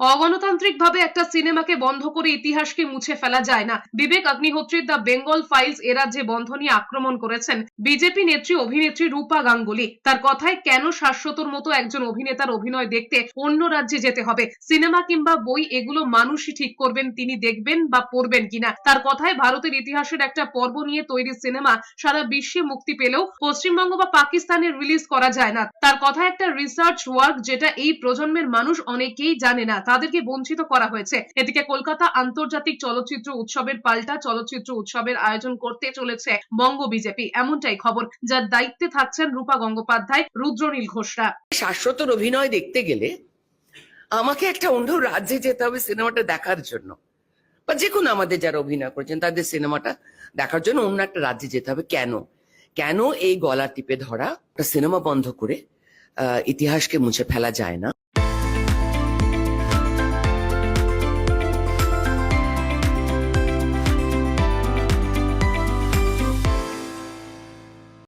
অগণতান্ত্রিকভাবে একটা সিনেমাকে বন্ধ করে ইতিহাসকে মুছে ফেলা যায় না। বিবেক অগ্নিহোত্রীর দ্য বেঙ্গল ফাইলস এ রাজ্যে বন্ধ নিয়ে আক্রমণ করেছেন বিজেপি নেত্রী অভিনেত্রী রূপা গাঙ্গুলি। তার কথায় কেন শাশ্বতর মতো একজন অভিনেতার অভিনয় দেখতে অন্য রাজ্যে যেতে হবে? সিনেমা কিংবা বই এগুলো মানুষই ঠিক করবেন, তিনি দেখবেন বা পড়বেন কিনা? তার কথায় ভারতের ইতিহাসের একটা পর্ব নিয়ে তৈরি সিনেমা সারা বিশ্বে মুক্তি পেলেও পশ্চিমবঙ্গ বা পাকিস্তানে রিলিজ করা যায় না। তার কথা একটা রিসার্চ ওয়ার্ক যেটা এই প্রজন্মের মানুষ অনেকেই জানে না। তাদেরকে বঞ্চিত করা হয়েছে। এদিকে কলকাতা আন্তর্জাতিক চলচ্চিত্র উৎসবের পাল্টা চলচ্চিত্র উৎসবের আয়োজন করতে চলেছে বঙ্গ বিজেপি। এমনটাই খবর যার দায়িত্বে থাকছেন রূপা গঙ্গোপাধ্যায়, রুদ্রনীল ঘোষরা। শাশ্বতর অভিনয় দেখতে গেলে আমাকে একটা অন্য রাজ্যে যেতে হবে সিনেমাটা দেখার জন্য। বা যে কোনো আমাদের যারা অভিনয় করেছেন, তাদের সিনেমাটা দেখার জন্য অন্য একটা রাজ্যে যেতে হবে। কেন? কেন এই গলা টিপে ধরা? সিনেমা বন্ধ করে ইতিহাসকে মুছে ফেলা যায় না।